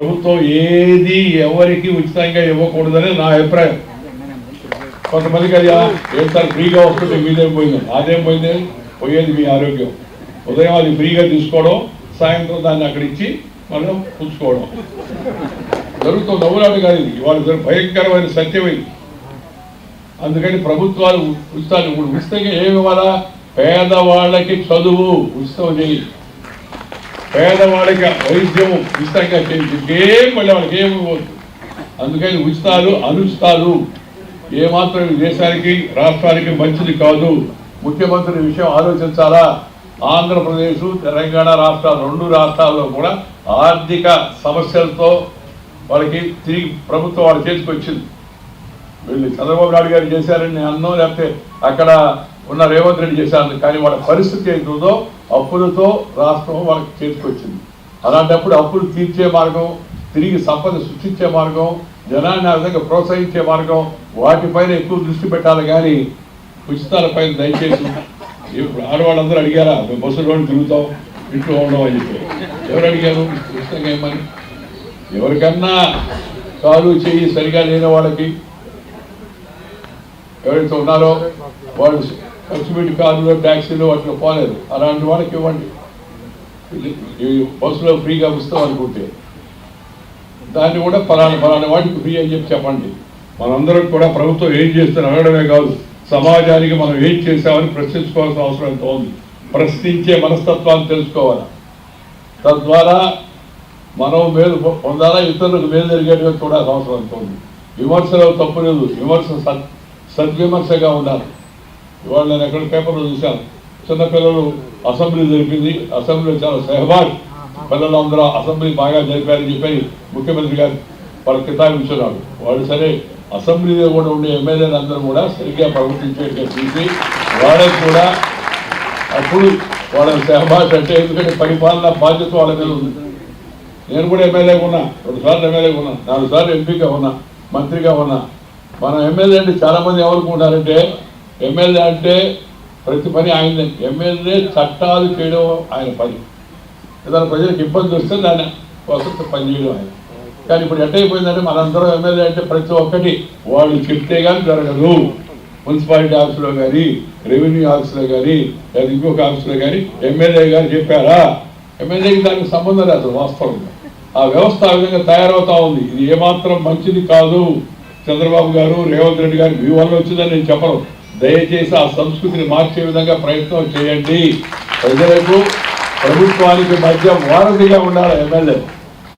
ప్రభుత్వం ఏది ఎవరికి ఉచితంగా ఇవ్వకూడదని నా అభిప్రాయం. కొంతమందికి అది ఏం సార్ ఫ్రీగా వస్తుంటే మీదేం పోయింది? అదేం పోయింది? పోయేది మీ ఆరోగ్యం. ఉదయం అది ఫ్రీగా తీసుకోవడం సాయంత్రం దాన్ని అక్కడ ఇచ్చి మనం పుచ్చుకోవడం. జరుగుతుంది నవ్వులాడు కాదు ఇది. ఇవాళ భయంకరమైన సత్యమైంది అందుకని ప్రభుత్వాలు ఉచితాలు ఇప్పుడు ఉచితంగా ఏమి ఇవ్వాలా? పేదవాళ్ళకి చదువు ఉచితం చేయి. పేదవాడికి వైద్యం ఉచితంగా చేయించి ఏం మళ్ళీ వాళ్ళకి ఏమి పోదు అందుకని ఉచితాలు అనుచితాలు ఏమాత్రం దేశానికి రాష్ట్రానికి మంచిది కాదు. ముఖ్యమంత్రి విషయం ఆలోచించాలా? ఆంధ్రప్రదేశ్ తెలంగాణ రాష్ట్రాలు రెండు రాష్ట్రాల్లో కూడా ఆర్థిక సమస్యలతో వాళ్ళకి తిరిగి ప్రభుత్వం వాళ్ళ చేతికి వచ్చింది. వీళ్ళు చంద్రబాబు నాయుడు గారు చేశారని అన్నం అన్నో లేకపోతే అక్కడ ఉన్న రేవంత్ రెడ్డి చేశారు కానీ వాళ్ళ పరిస్థితి ఏంటుందో అప్పులతో రాష్ట్రం వాళ్ళకి చేతికొచ్చింది. అలాంటప్పుడు అప్పులు తీర్చే మార్గం తిరిగి సంపద సృష్టించే మార్గం జనాన్ని ఆ విధంగా ప్రోత్సహించే మార్గం వాటిపైన ఎక్కువ దృష్టి పెట్టాలి కానీ ఉచితాలపైన దయచేసి ఆడవాళ్ళందరూ అడిగారా మేము బస్సులో తిరుగుతాం ఇంట్లో ఉండడం అని చెప్పి. ఎవరు అడిగారు? ఉచితంగా ఏమని? ఎవరికన్నా కాలు చెయ్యి సరిగా లేని వాళ్ళకి ఎవరైతే ఉన్నారో వాళ్ళు ఖర్చు కార్లు ట్యాక్సీలు వాటిలో అట్లా పోలేదు. అలాంటి వాళ్ళకి ఇవ్వండి. ఈ బస్సులో ఫ్రీగా వస్తాం అనుకుంటే. దాన్ని కూడా పలానా పలానా వాటికి ఫ్రీ అని చెప్పి చెప్పండి. మనందరం కూడా ప్రభుత్వం ఏం చేస్తున్న అడగడమే కాదు సమాజానికి మనం ఏం చేసామని ప్రశ్నించుకోవాల్సిన అవసరం ఎంతో ఉంది. ప్రశ్నించే మనస్తత్వాన్ని తెలుసుకోవాలి. తద్వారా మనం మేలు పొందాలా? ఇతరులకు మేలు జరిగేట్టుగా చూడాల్సిన అవసరం ఎంతో ఉంది. విమర్శలో తప్పు లేదు. విమర్శ సద్విమర్శగా ఉండాలి. ఇవాళ నేను ఎక్కడ పేపర్లో చూశాను. చిన్నపిల్లలు అసెంబ్లీ జరిపింది. అసెంబ్లీలో చాలా సహబాగ్ పిల్లలు అందరూ అసెంబ్లీ బాగా జరిపారని చెప్పి ముఖ్యమంత్రి గారు వాళ్ళు కితాబించున్నాడు వాళ్ళు సరే అసెంబ్లీలో కూడా ఉండే ఎమ్మెల్యేలు అందరూ కూడా సరిగ్గా ప్రవర్తించేట్టుగా చూసి వాళ్ళకి కూడా అప్పుడు వాళ్ళ సహబాగ్ అంటే ఎందుకంటే పరిపాలన బాధ్యత వాళ్ళ మీద ఉంది. నేను కూడా ఎమ్మెల్యేగా ఉన్నా రెండు సార్లు ఎమ్మెల్యేగా ఉన్నా నాలుగు సార్లు ఎంపీగా ఉన్నా మంత్రిగా ఉన్నా. మనం ఎమ్మెల్యే అంటే చాలామంది మంది ఉన్నారంటే ఎమ్మెల్యే అంటే ప్రతి పని ఆయన ఎమ్మెల్యే చట్టాలు చేయడం ఆయన పని. ఏదైనా ప్రజలకు ఇబ్బంది వస్తే దాన్ని కోసం పని చేయడం ఆయన. కానీ ఇప్పుడు ఎట్టయిపోయిందంటే మనందరం ఎమ్మెల్యే అంటే ప్రతి ఒక్కటి వాళ్ళు చెప్తే కానీ జరగదు. మున్సిపాలిటీ ఆఫీసులో కానీ రెవెన్యూ ఆఫీసులో కానీ లేదా ఇంకొక ఆఫీసులో కానీ ఎమ్మెల్యే గారు చెప్పారా? ఎమ్మెల్యేకి దానికి సంబంధం లేదు వాస్తవంగా. ఆ వ్యవస్థ ఆ విధంగా తయారవుతా ఉంది. ఇది ఏమాత్రం మంచిది కాదు. చంద్రబాబు గారు రేవంత్ రెడ్డి గారు మీ వల్ల వచ్చిందని నేను చెప్పను. దయచేసి ఆ సంస్కృతిని మార్చే విధంగా ప్రయత్నం చేయండి. ప్రజలకు ప్రభుత్వానికి మధ్య వారధిగా ఉండాలి ఎమ్మెల్యే.